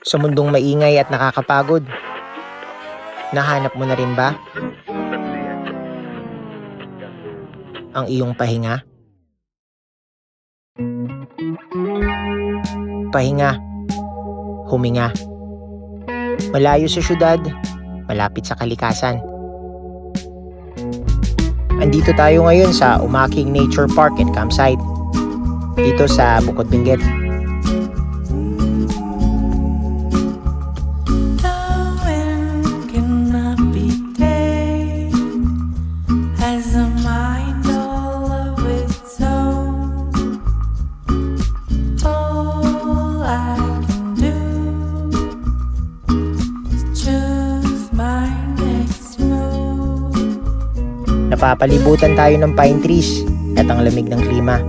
Sa mundong maingay at nakakapagod, nahanap mo na rin ba ang iyong pahinga? Pahinga, huminga. Malayo sa syudad, malapit sa kalikasan. Andito tayo ngayon sa Umaking Nature Park and Campsite. Dito sa Bukod Benguet. Napapalibutan tayo ng pine trees at ang lamig ng klima.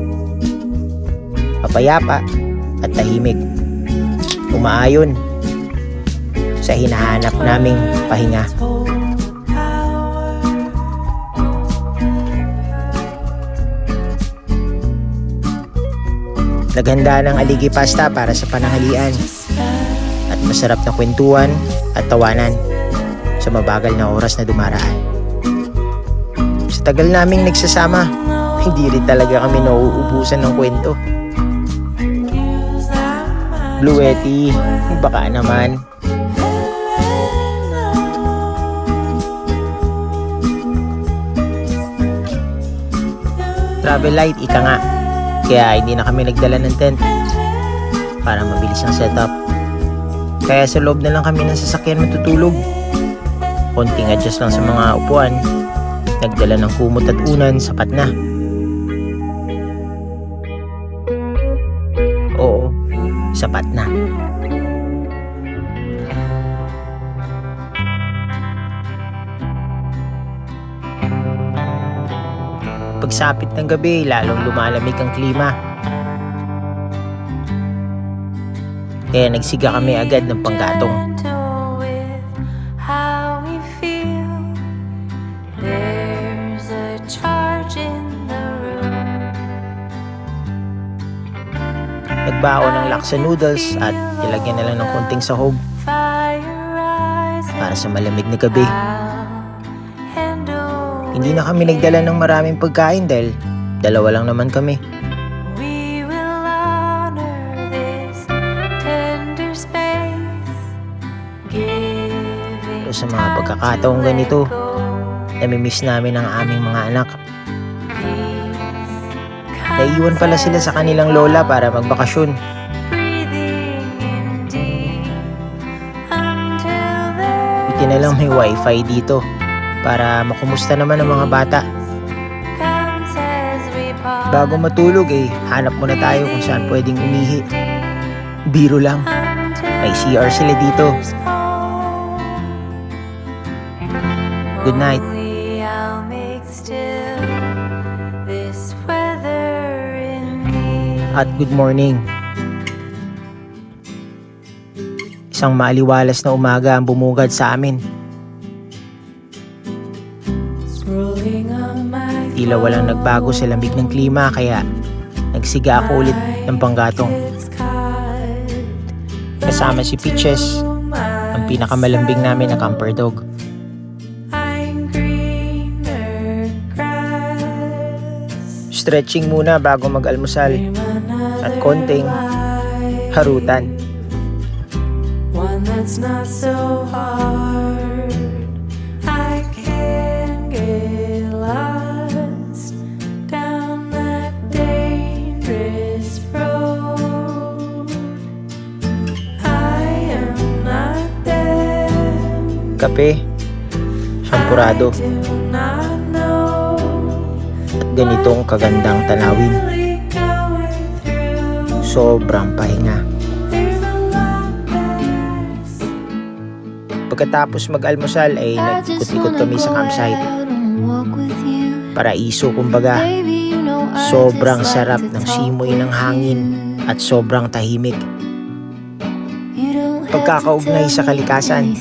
Mapayapa at tahimik. Umaayon sa hinahanap naming pahinga. Naghanda ng aligi pasta para sa pananghalian at masarap na kwentuhan at tawanan sa mabagal na oras na dumaraan. Tagal naming nagsasama, hindi rin talaga kami nauubusan ng kwento. Bluety, baka naman. Travel light, ika nga. Kaya hindi na kami nagdala ng tent para mabilis ang setup. Kaya sa loob na lang kami ng sasakyan matutulog. Konting adjust lang sa mga upuan. Nagdala ng kumot at unan, sapat na. Oo, sapat na. Pagsapit ng gabi, lalong lumalamig ang klima. Kaya nagsiga kami agad ng panggatong. Nagbaon ng laksa noodles at nilagyan na lang ng konting sahog para sa malamig na gabi. Hindi na kami nagdala ng maraming pagkain dahil dalawa lang naman kami. Pero sa mga pagkakataong ganito. Namimiss namin ang aming mga anak. Naiiwan pala sila sa kanilang lola para magbakasyon. Buti na lang may wifi dito para makumusta naman ang mga bata. Bago matulog eh, hanap muna tayo kung saan pwedeng umihi. Biro lang, may CR sila dito. Good night. At good morning. Isang maaliwalas na umaga ang bumugad sa amin. Tila walang nagbago sa lamig ng klima kaya nagsiga ako ulit ng panggatong. Kasama si Peaches, ang pinakamalambing namin na camper dog. Stretching muna bago mag-almusal at konting harutan. One that's not so hard. I can get lost down that dangerous road. I am not them. Kape, sampurado at ganitong kagandang tanawin. Sobrang pahinga. Pagkatapos mag-almusal ay nag-ikot-ikot kami sa campsite. Paraiso kumbaga. Sobrang sarap ng simoy ng hangin at sobrang tahimik. Pagkakaugnay sa kalikasan,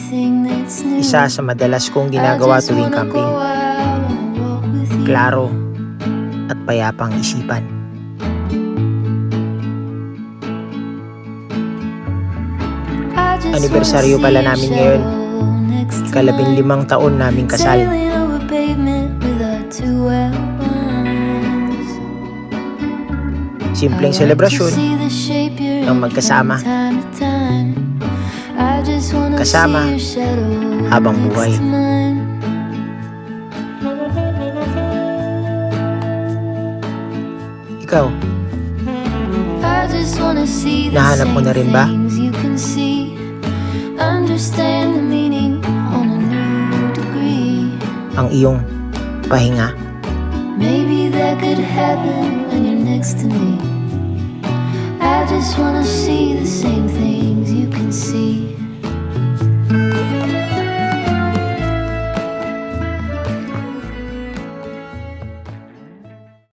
isa sa madalas kong ginagawa tuwing camping. Klaro at payapang isipan. Anibersaryo pala namin ngayon. Kalabing limang taon naming kasal. Simpleng selebrasyon ng magkasama. Kasama habang buhay. Ikaw, Nahanap mo na rin ba? Understand the meaning on a new degree. ang iyong pahinga. Maybe that could happen when you're next to me. I just wanna see